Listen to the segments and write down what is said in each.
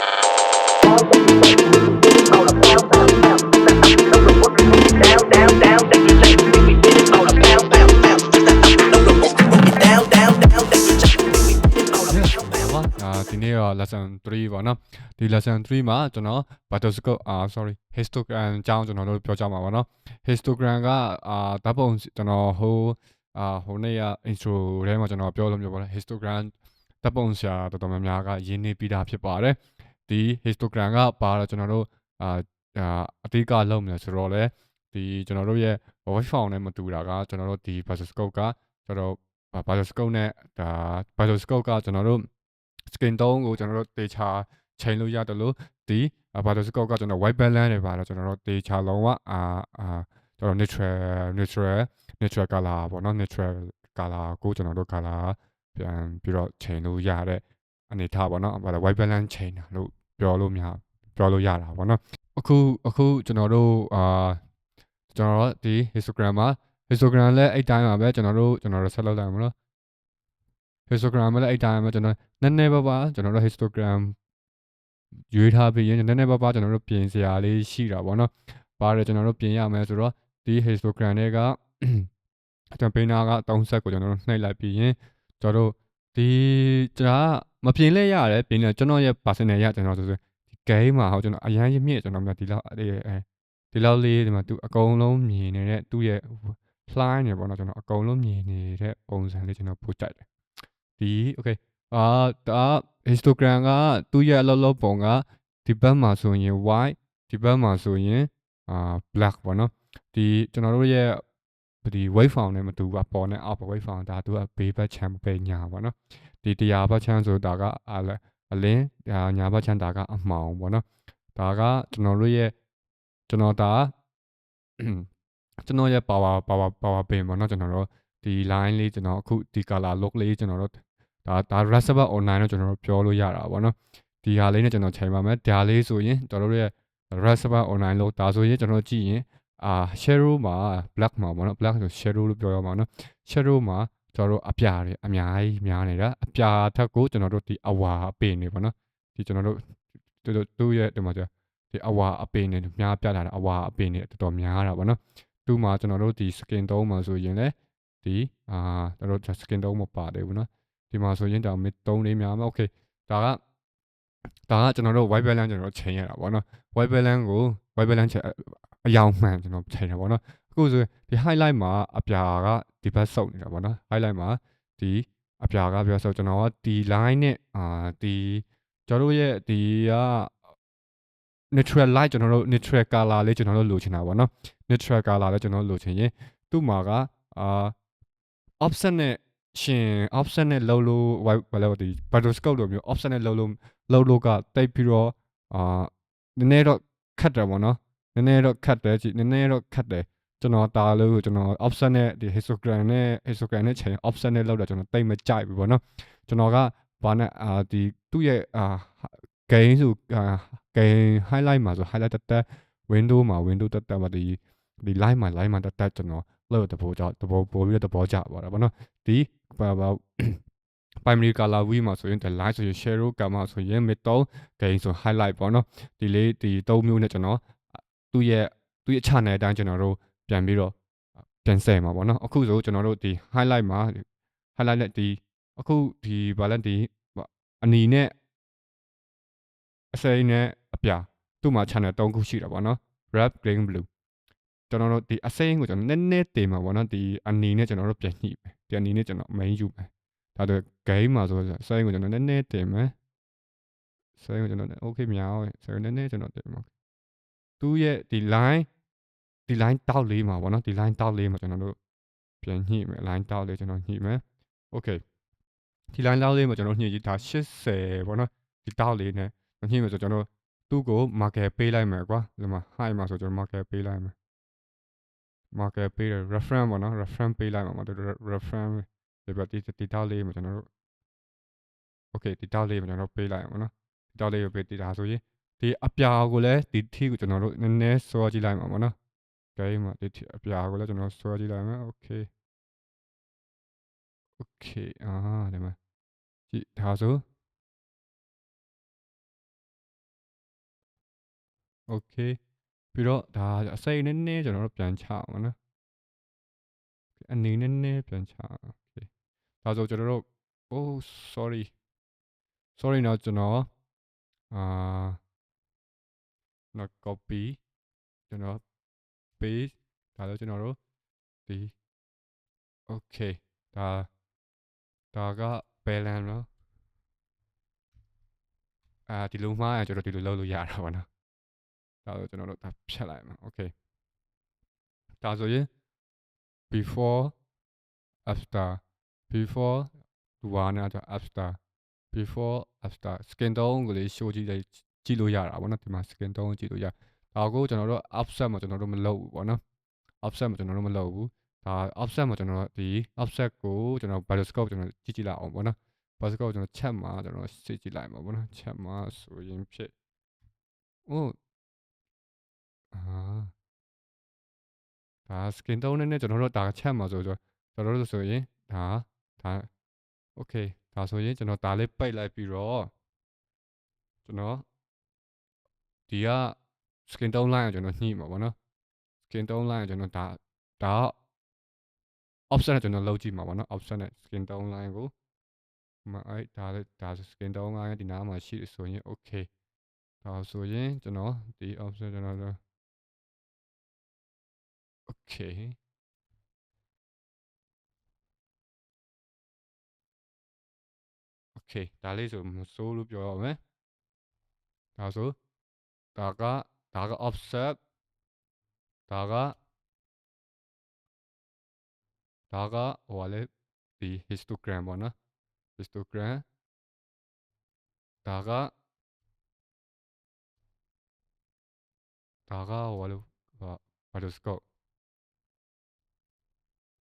ပါအာဒီနေ့တော့ lesson 3ပေါ့နော်ဒီ lesson 3မှာကျွန်တော် Battlescope အာ sorry histogram အကြောင်းကျွန်တော်တို့ပြောကြမှာပေါ့နော် histogram ကအာဓာတ်ပုံကျွန်တော်ဟိုအာဟိုနေ့က intro ထဲမှာကျွန်တော်ပြောလို့မျိုးပေါ့နော် histogram ဓာတ်ပုံဆရာတော်တော်များများကရင်းနှီးပြီးသားဖြစ်ပါတယ် ဒီ histogram ကပါတော့ကျွန်တော်တို့အာအာအတိအကလုံးမလဲဆိုတော့လေဒီကျွန်တော်တို့ရဲ့ voice file နဲ့မတူတာကကျွန်တော်တို့ဒီ Battlescope ကကျွန်တော် Battlescope နဲ့ဒါ Battlescope ကကျွန်တော်တို့ skin tone ကိုကျွန်တော်တို့တေချာချိန်လို့ရတယ်လို့ဒီဘာလို့စကော့ကကျွန်တော် white balance တွေပါတော့ကျွန်တော်တို့တေချာလုံးဝအာအာကျွန်တော် neutral neutral neutral color ပေါ့နော် neutral color ကိုကျွန်တော်တို့ color ပြန်ပြီးတော့ချိန်လို့ရတဲ့ အနေထားပေါ့နော်ဘာလဲ white balance ချိန်တာလို့ပြောလို့များပြောလို့ရတာပေါ့နော်အခုအခုကျွန်တော်တို့အာကျွန်တော်တို့ဒီ histogram မှာ histogram လည်းအဲ့တိုင်းပါပဲကျွန်တော်တို့ကျွန်တော်တို့ဆက်လုပ်လိုက်မှာနော် histogram လည်းအဲ့တိုင်းပဲကျွန်တော်နည်းနည်းပါးပါးကျွန်တော်တို့ histogram ရွေးထားပြီးရင်နည်းနည်းပါးပါးကျွန်တော်တို့ပြင်စရာလေးရှိတာပေါ့နော်။ပါတယ်ကျွန်တော်တို့ပြင်ရမယ်ဆိုတော့ဒီ histogram တွေကကျွန်တော်ပင်နာက30ကိုကျွန်တော်တို့နှိပ်လိုက်ပြီးရင်ကျွန်တော်တို့ ဒီကျွန်တော်မပြင်လဲရတယ်ပြင်လဲကျွန်တော်ရဲ့ personal ရကျွန်တော်ဆိုဆိုဒီ game မှာဟောကျွန်တော်အရန်ရမြင့်ကျွန်တော်များဒီလောက်အဲဒီလောက်လေးဒီမှာသူအကုန်လုံးမြင်နေတဲ့သူ့ရဲ့ line နေပေါ့နော်ကျွန်တော်အကုန်လုံးမြင်နေတဲ့ပုံစံလေးကျွန်တော်ပို့ကြိုက်တယ်ဒီ okay အာဒါ histogram ကသူ့ရဲ့အလုပ်လုပ်ပုံကဒီဘက်မှာဆိုရင် white ဒီဘက်မှာဆိုရင်အာ black ပေါ့နော်ဒီကျွန်တော်တို့ရဲ့ ဒီ wave form နဲ့မတူပါပေါ်နဲ့အောက် wave form ဒါသူကဘေးဘက်ချမ်းဘေးညာပေါ့နော်ဒီတရားဘက်ချမ်းဆိုတာကအလအလင်းဒါညာဘက်ချမ်းဒါကအမှောင်ပေါ့နော်ဒါကကျွန်တော်တို့ရဲ့ကျွန်တော်ဒါကျွန်တော်ရဲ့ power power power pin ပေါ့နော်ကျွန်တော်တို့ဒီ line လေးကျွန်တော်အခုဒီ color look လေးကျွန်တော်တို့ဒါဒါ reservoir online တော့ကျွန်တော်တို့ပြောလို့ရတာပေါ့နော်ဒီဟာလေးနဲ့ကျွန်တော်ချိန်ပါမယ်ဒါလေးဆိုရင်ကျွန်တော်တို့ရဲ့ reservoir online လို့ဒါဆိုရင်ကျွန်တော်ကြည့်ရင် အာ shadow မှာ black မှာပေါ့နော် black ဆို shadow လို့ပြောရမှာနော် shadow မှာကျွန်တော်တို့အပြာတွေအများကြီးများနေတာအပြာထက်ကိုကျွန်တော်တို့ဒီအဝါအပင်နေပေါ့နော်ဒီကျွန်တော်တို့တို့တို့ရဲ့ဒီမှာကျဒီအဝါအပင်နေများပြလာတာအဝါအပင်နေတော်တော်များတာပေါ့နော်သူ့မှာကျွန်တော်တို့ဒီ skin သုံးမှာဆိုရင်လေဒီအာကျွန်တော်တို့ skin သုံးမပါသေးဘူးနော်ဒီမှာဆိုရင်ဒါ mid 3လေးများမှာ okay ဒါကဒါကကျွန်တော်တို့ white balance ကျွန်တော်ချိန်ရတာပေါ့နော် white balance ကို white balance ချိန်အယောင်မှန်ကျွန်တော်ချိန်တာပေါ့နော်အခုဆိုဒီ highlight မှာအပြာကဒီဘက်ဆုပ်နေတာပေါ့နော် highlight မှာဒီအပြာကပြောဆိုကျွန်တော်ကဒီ line နဲ့အာဒီကျွန်တော်တို့ရဲ့ဒီက neutral light ကျွန်တော်တို့ neutral color လေးကျွန်တော်တို့လိုချင်တာပေါ့နော် neutral color လေးကျွန်တော်တို့လိုချင်ရင်သူ့မှာကအာ option နဲ့ရှင် option နဲ့လုံးလို့ဘာလဲဒီ battlescope လိုမျိုး option နဲ့လုံးလို့လုံးလို့ကတိတ်ပြီးတော့အာနည်းနည်းတော့ ခက်တယ်ပေါ့နော်နည်းနည်းတော့ခက်တယ်ကြည့်နည်းနည်းတော့ခက်တယ်ကျွန်တော်တာလို့ကျွန်တော် option နဲ့ဒီ histogram နဲ့ histogram နဲ့ချိန် option နဲ့လောက်တာကျွန်တော်တိတ်မကြိုက်ဘူးပေါ့နော်ကျွန်တော်ကဘာနဲ့အာဒီသူ့ရဲ့အာ gain ဆိုအာ gain highlight မှာဆို highlight တက်တက် window မှာ window တက်တက်မှာဒီဒီ line မှာ line မှာတက်တက်ကျွန်တော်လောက်တဘောကြောတဘောပို့ပြီးတော့တဘောကြပါတာပေါ့နော်ဒီဘာဘာ primary color wheel မှာဆိုရင် the light ဆိုရင် shadow gamma ဆိုရင် middle gain ဆို highlight ပေါ့နော်ဒီလေးဒီ၃မျိုးနဲ့ကျွန်တော်သူ့ရဲ့သူ့ရဲ့ channel အတိုင်းကျွန်တော်တို့ပြန်ပြီးတော့ပြန်ဆယ်မှာပေါ့နော်အခုဆိုကျွန်တော်တို့ဒီ highlight မှာ highlight နဲ့ဒီအခုဒီဘာလဲဒီအနီနဲ့အစိမ်းနဲ့အပြာသူ့မှာ channel ၃ခုရှိတာပေါ့နော် red green blue ကျွန်တော်တို့ဒီအစိမ်းကိုကျွန်တော်နည်းနည်းတင်မှာပေါ့နော်ဒီအနီနဲ့ကျွန်တော်တို့ပြန်ညှိမယ်ဒီအနီနဲ့ကျွန်တော် main ယူမယ် ဒါတော့ game မှာဆိုအစိမ်းကိုကျွန်တော်နည်းနည်းတင်မယ်စိမ်းကိုကျွန်တော် okay များအောင်စိမ်းနည်းနည်းကျွန်တော်တင်မှာသူ့ရဲ့ဒီ line ဒီ line တောက်လေးမှာပေါ့နော်ဒီ line တောက်လေးမှာကျွန်တော်တို့ပြန်ညှိမယ် line တောက်လေးကျွန်တော်ညှိမယ် okay ဒီ line တောက်လေးမှာကျွန်တော်ညှိကြည့်ဒါ80ပေါ့နော်ဒီတောက်လေးနဲ့ညှိမယ်ဆိုကျွန်တော်သူ့ကို market ပေးလိုက်မယ်ကွာဒီမှာ high မှာဆိုကျွန်တော် market ပေးလိုက်မယ် market ပေးတယ် reference ပေါ့နော် reference ပေးလိုက်မှာမတူ reference ဒီဘက်ဒီဒီတောက်လေးမှာကျွန်တော်တို့ okay ဒီတောက်လေးမှာကျွန်တော်ပေးလိုက်မှာနော်ဒီတောက်လေးကိုပေးတည်တာဆိုရင်ဒီအပြာကိုလည်းဒီထီကိုကျွန်တော်တို့နည်းနည်းစောကြည့်လိုက်မှာပေါ့နော် game မှာဒီအပြာကိုလည်းကျွန်တော်စောကြည့်လိုက်မယ် okay okay အာဒီမှာကြည့်ဒါဆို okay ပြီးတော့ဒါအစိမ့်နည်းနည်းကျွန်တော်တို့ပြန်ချအောင်နော်အနေနည်းနည်းပြန်ချအောင် okay ဒါဆိုကျွန်တော်တို့ oh sorry sorry နော်ကျွန်တော်အာနော် copy ကျွန်တော် paste ဒါဆိုကျွန်တော်တို့ဒီ okay ဒါဒါက balance နော်အာဒီလိုမှားရင်ကျွန်တော်ဒီလိုလုပ်လို့ရတာပါနော်ဒါဆိုကျွန်တော်တို့ဒါဖြတ်လိုက်မှာ okay ဒါဆိုရင် before after before လူဝါနာတော့ after before after skin tone ကိုလေး show ကြည့်လိုက်ကြည့်လို့ရတာပေါ့နော်ဒီမှာ skin tone ကြည့်လို့ရဒါကိုကျွန်တော်တို့ offset မှာကျွန်တော်တို့မလုပ်ဘူးပေါ့နော် offset မှာကျွန်တော်တို့မလုပ်ဘူးဒါ offset မှာကျွန်တော်ဒီ offset ကိုကျွန်တော် bioscope ကျွန်တော်ကြည့်ကြည့်လိုက်အောင်ပေါ့နော် bioscope ကျွန်တော်ချက်မှာကျွန်တော်စစ်ကြည့်လိုက်မှာပေါ့နော်ချက်မှာဆိုရင်ဖြစ်ဟုတ်အာဒါ skin tone နဲ့ကျွန်တော်တို့ဒါချက်မှာဆိုတော့ကျွန်တော်တို့ဆိုရင်ဒါ ဒါ okay ဒါဆိုရင်ကျွန်တော်ဒါလေးပိတ်လိုက်ပြီးတော့ကျွန်တော်ဒီက skin tone line ကိုကျွန်တော်ညှိမှာပေါ့နော် skin tone line ကိုကျွန်တော်ဒါဒါ option နဲ့ကျွန်တော်လုပ်ကြည့်မှာပေါ့နော် option နဲ့ skin tone line ကိုမအဲ့ဒါလေးဒါ skin tone line ဒီနားမှာရှိဆိုရင် okay ဒါဆိုရင်ကျွန်တော်ဒီ option ကျွန်တော် okay okay ဒါလေးဆိုမစိုးလို့ပြောရမယ်ဒါဆိုဒါကဒါက offset ဒါကဒါကဟိုလေဒီ histogram ပေါ့နော် histogram ဒါကဒါကဟိုလိုဘာလို့ scope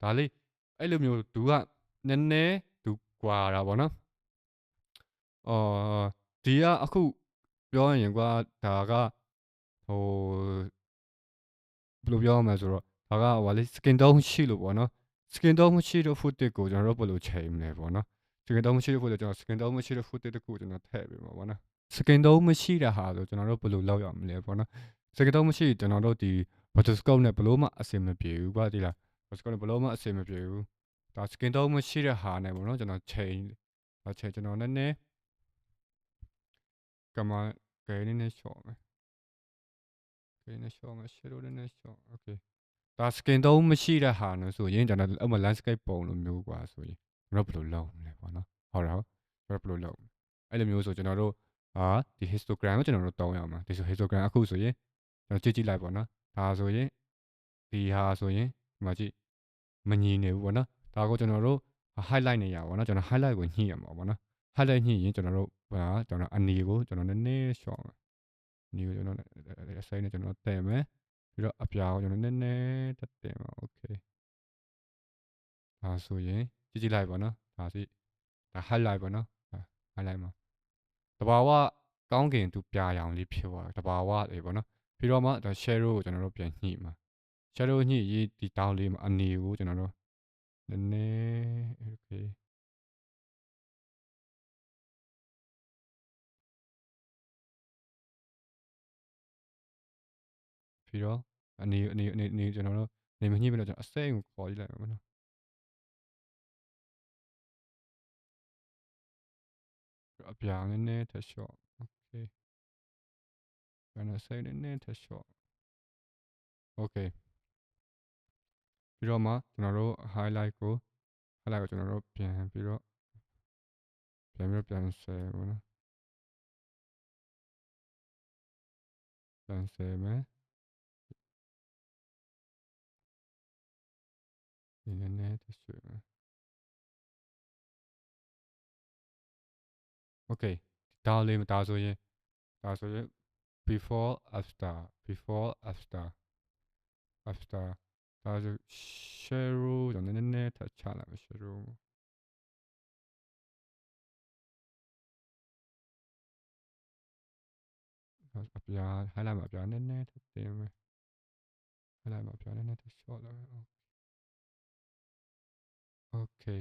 ဒါလေးအဲ့လိုမျိုးသူကနည်းနည်းသူကွာတာပေါ့နော် အော်ဒီကအခုပြောရင်ကွာဒါကဟိုဘယ်လိုပြောရမလဲဆိုတော့ဒါကဟိုလေ skin tone ရှိလို့ပေါ့နော် skin tone မရှိတော့ footage ကိုကျွန်တော်တို့ဘယ်လိုချိန်မလဲပေါ့နော် skin tone မရှိတဲ့ footage ကျွန်တော် skin tone မရှိတဲ့ footage တခုကျွန်တော်ထည့်ပေးမှာပေါ့နော် skin tone မရှိတဲ့ဟာဆိုကျွန်တော်တို့ဘယ်လိုလုပ်ရမလဲပေါ့နော် skin tone မရှိကျွန်တော်တို့ဒီ rotoscope နဲ့ဘယ်လိုမှအဆင်မပြေဘူးပါဒီလား rotoscope နဲ့ဘယ်လိုမှအဆင်မပြေဘူးဒါ skin tone မရှိတဲ့ဟာနဲ့ပေါ့နော်ကျွန်တော်ချိန်ဒါချိန်ကျွန်တော်နည်းနည်း ကမဂိမ်းနည်းနည်းရှော့မယ်ဂိမ်းနည်းရှော့မယ် shadow နည်းနည်းရှော့ okay ဒါ skin tone မရှိတဲ့ဟာနော်ဆိုရင်ကျွန်တော်အမ landscape ပုံလိုမျိုးกว่าဆိုရင်ကျွန်တော်ဘယ်လိုလုပ်မလဲပေါ့နော်ဟုတ်တော့ကျွန်တော်ဘယ်လိုလုပ်အဲ့လိုမျိုးဆိုကျွန်တော်တို့ဟာဒီ histogram ကိုကျွန်တော်တို့တောင်းရမှာဒီဆို histogram အခုဆိုရင်ကျွန်တော်ကြည့်ကြည့်လိုက်ပေါ့နော်ဒါဆိုရင်ဒီဟာဆိုရင်ဒီမှာကြည့်မညီနေဘူးပေါ့နော်ဒါကိုကျွန်တော်တို့ highlight နေရပါတော့ကျွန်တော် highlight ကိုညှိရမှာပေါ့နော် highlight ညှိရင်ကျွန်တော်တို့ ဟာကျွန်တော်အနေကိုကျွန်တော်နည်းနည်းရှော့မယ်အနေကိုကျွန်တော်အစိမ်းနဲ့ကျွန်တော်တည်မယ်ပြီးတော့အပြာကိုကျွန်တော်နည်းနည်းတက်တယ်မှာ okay ဒါဆိုရင်ကြည့်ကြည့်လိုက်ပါနော်ဒါစီဒါ highlight ပါနော် highlight မှာတဘာဝကောင်းကင်သူပြာရောင်လေးဖြစ်သွားတဘာဝလေးပေါ့နော်ပြီးတော့မှဒါ shadow ကိုကျွန်တော်တို့ပြန်ညှိမှာ shadow ညှိရေးဒီတောင်းလေးမှာအနေကိုကျွန်တော်တို့နည်းနည်း okay ပြီးတော့အနေအနေအနေအနေကျွန်တော်တို့နေမညှိပြီးတော့ကျွန်တော်အစိမ့်ကိုခေါ်ကြည့်လိုက်မှာနော်အပြာနည်းနည်းထက်လျှော့ okay ဘယ်နဲ့စိမ့်နည်းနည်းထက်လျှော့ okay ပြီးတော့မှကျွန်တော်တို့ highlight ကို highlight ကိုကျွန်တော်တို့ပြန်ပြီးတော့ပြန်ပြီးတော့ပြန်ဆယ်ပေါ့နော်ပြန်ဆယ်မယ် okay ဒါလေးဒါဆိုရင်ဒါဆိုရင် before after before after after ဒါဆို shadow ကျွန်တော်နည်းနည်းထပ်ချလိုက်မယ် shadow အပြာ highlight မှာအပြာနည်းနည်းထပ် Okay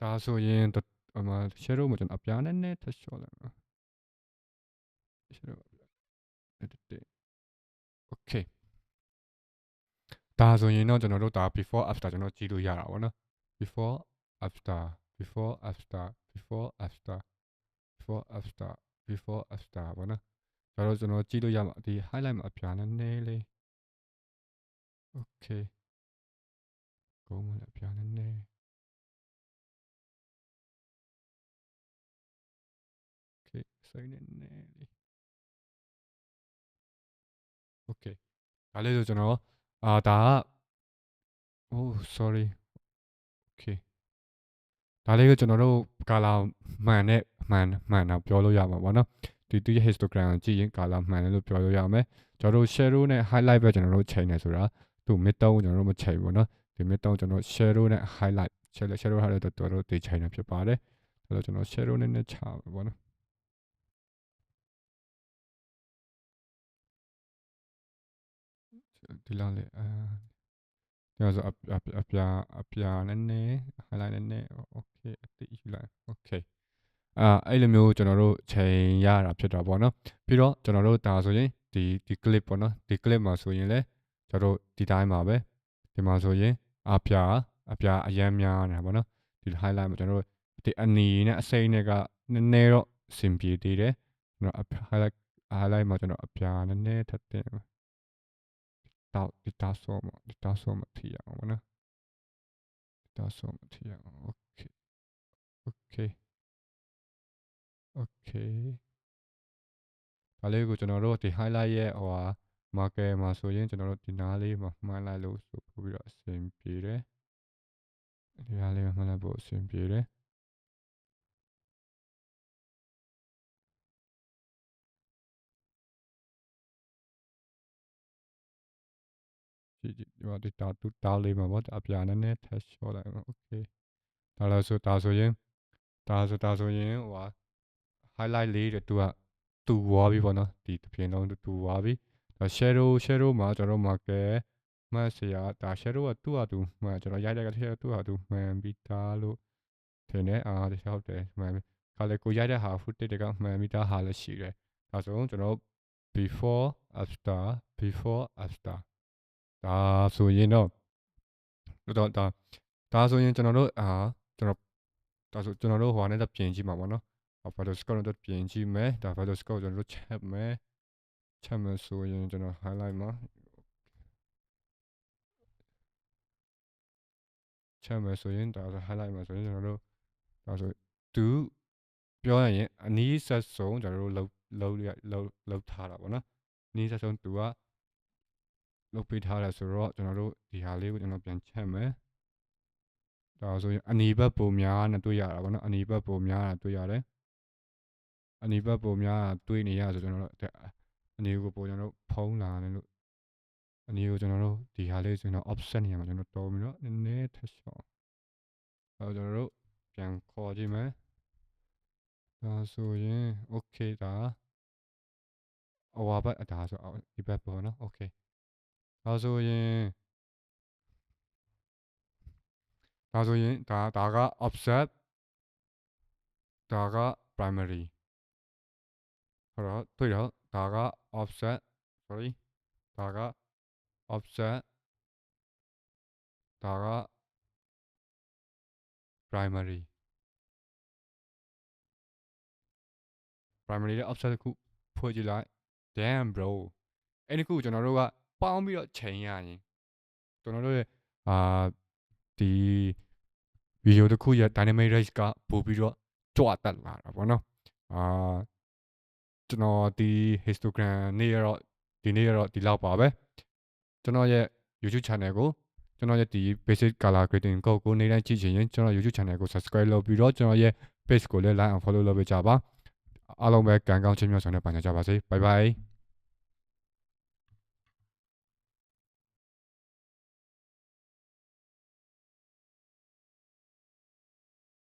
ဒါဆိုရင်ဟိုမှာ shadow မှာကျွန်တော်အပြားနဲ့နဲ့ထပ်လျှော့လိုက်မှာ shadow တက်တက် Okay ဒါဆိုရင်တော့ကျွန်တော်တို့ဒါ before after ကျွန်တော်ကြည့်လို့ရတာပေါ့နော် before after before after before after before after before after ပေါ့နော်ဒါတော့ကျွန်တော်ကြည့်လို့ရမှာဒီ highlight မှာအပြားနည်းနည်းလေး okay ကုန်းမလည်းအပြာနည်းနည်း okay စိတ်နည်းနည်းလေး okay ဒါလေးဆိုကျွန်တော်အာဒါက oh sorry okay ဒါလေးကိုကျွန်တော်တို့ကာလာမှန်နဲ့မှန်မှန်တော့ပြောလို့ရမှာပေါ့နော်ဒီသူရဲ့ histogram ကိုကြည့်ရင်ကာလာမှန်တယ်လို့ပြောလို့ရမယ်ကျွန်တော်တို့ shadow နဲ့ highlight ပဲကျွန်တော်တို့ချိန်နေဆိုတာသူ mid တုံးကိုကျွန်တော်တို့မချိန်ဘူးเนาะ ဒီ mid တုံးကျွန်တော် shadow နဲ့ highlight shadow shadow highlight တော့တော်တော်တေးချိန်နေဖြစ်ပါတယ်အဲ့တော့ကျွန်တော် shadow နဲ့နဲ့ချပါပေါ့နော်ဒီလောက်လေအာဒီတော့ဆိုအပြအပြအပြနည်းနည်း highlight နည်းနည်း okay အတိယူလိုက် okay အာအဲ့လိုမျိုးကျွန်တော်တို့ချိန်ရတာဖြစ်တာပေါ့နော်ပြီးတော့ကျွန်တော်တို့ဒါဆိုရင်ဒီဒီ clip ပေါ့နော်ဒီ clip မှာဆိုရင်လည်းကျွန်တော်တို့ဒီတိုင်းပါပဲဒီမှာဆိုရင် အပြာအပြာအရမ်းများနေတာပေါ့နော်ဒီ highlight မှာကျွန်တော်တို့ဒီအနီနဲ့အစိမ့်နဲ့ကနည်းနည်းတော့အဆင်ပြေသေးတယ်ကျွန်တော် highlight highlight မှာကျွန်တော်အပြာနည်းနည်းထပ်တင်တောက်ဒီတောက်ဆုံးမဒီတောက်ဆုံးမထီအောင်ပေါ့နော်ဒီတောက်ဆုံးမထီအောင် okay okay okay ဒါလေးကိုကျွန်တော်တို့ဒီ highlight ရဲ့ဟိုဟာ marker မှာဆိုရင်ကျွန်တော်တို့ဒီနားလေးမှာမှန်းလိုက်လို့ဆိုပို့ပြီးတော့အဆင်ပြေတယ်ဒီနားလေးမှာမှန်းလိုက်ဖို့အဆင်ပြေတယ်ကြည့်ကြည့်ဒီမှာဒီတာတူတာလေးမှာပေါ့အပြာနည်းနည်းထပ်လျှော့လိုက်အောင် okay ဒါလည်းဆိုဒါဆိုရင်ဒါဆိုဒါဆိုရင်ဟိုဟာ highlight လေးတွေသူကတူသွားပြီပေါ့နော်ဒီတစ်ပြင်လုံးတူသွားပြီဒါ shadow shadow မှာကျွန်တော် marker မှတ်စရာဒါ shadow ကသူ့ဟာသူမှကျွန်တော်ရိုက်လိုက်က shadow သူ့ဟာသူမှန်ပြီးသားလို့ထင်တယ်အာတခြားဟုတ်တယ်မှန်ပြီခါလေကိုရိုက်တဲ့ဟာ footage တွေကမှန်ပြီးသားဟာလည်းရှိတယ်ဒါဆိုကျွန်တော် before after before after ဒါဆိုရင်တော့တော့ဒါဒါဆိုရင်ကျွန်တော်တို့အာကျွန်တော်ဒါဆိုကျွန်တော်တို့ဟိုကနေတော့ပြင်ကြည့်မှာပေါ့နော် Photo Scout တော့ပြင်ကြည့်မယ်ဒါ Photo Scout ကျွန်တော်တို့ချက်မယ် ချက်မယ်ဆိုရင်ကျွန်တော် highlight မှာချက်မယ်ဆိုရင်ဒါဆို highlight မှာဆိုရင်ကျွန်တော်တို့ဒါဆိုသူပြောရရင်အနည်းဆက်ဆုံးကျွန်တော်တို့လောက်လောက်လောက်လောက်ထားတာပေါ့နော်အနည်းဆက်ဆုံးသူကလုပ်ပေးထားတယ်ဆိုတော့ကျွန်တော်တို့ဒီဟာလေးကိုကျွန်တော်ပြန်ချက်မယ်ဒါဆိုရင်အနီဘက်ပုံများနဲ့တွေ့ရတာပေါ့နော်အနီဘက်ပုံများနဲ့တွေ့ရတယ်အနီဘက်ပုံများတွေ့နေရဆိုကျွန်တော်တို့ အနီကိုပုံကျွန်တော်တို့ဖုံးလာတယ်လို့အနီကိုကျွန်တော်တို့ဒီဟာလေးကျွန်တော် offset နေရမှာကျွန်တော်တော်ပြီးတော့နည်းနည်းထပ်လျှော့အဲကျွန်တော်တို့ပြန်ခေါ်ကြည့်မယ်ဒါဆိုရင် okay ဒါအဝါဘက်အဒါဆိုဒီဘက်ပေါ့နော် okay ဒါဆိုရင်ဒါဆိုရင်ဒါဒါက offset ဒါက primary ဟုတ်တော့တွေ့တော့ဒါက offset sorry ဒါက offset ဒါက primary primary နဲ့ offset ခုဖွဲ့ကြည့်လိုက် damn bro အဲ့ဒီခုကျွန်တော်တို့ကပေါင်းပြီးတော့ချိန်ရရင်ကျွန်တော်တို့ရဲ့အာဒီဗီဒီယိုတစ်ခုရဲ့ dynamic range ကပို့ပြီးတော့ကြွတက်လာတာပေါ့နော်အာ ကျွန်တော်ဒီ histogram နေ့ရတော့ဒီနေ့ရတော့ဒီလောက်ပါပဲကျွန်တော်ရဲ့ YouTube channel ကိုကျွန်တော်ရဲ့ဒီ basic color grading code ကိုနေ့တိုင်းကြည့်ချင်ရင်ကျွန်တော် YouTube channel ကို subscribe လုပ်ပြီးတော့ကျွန်တော်ရဲ့ page ကိုလည်း like and follow လုပ်ပေးကြပါအားလုံးပဲကံကောင်းချမ်းမြေ့စွာနဲ့ပန်ကြပါစေ bye bye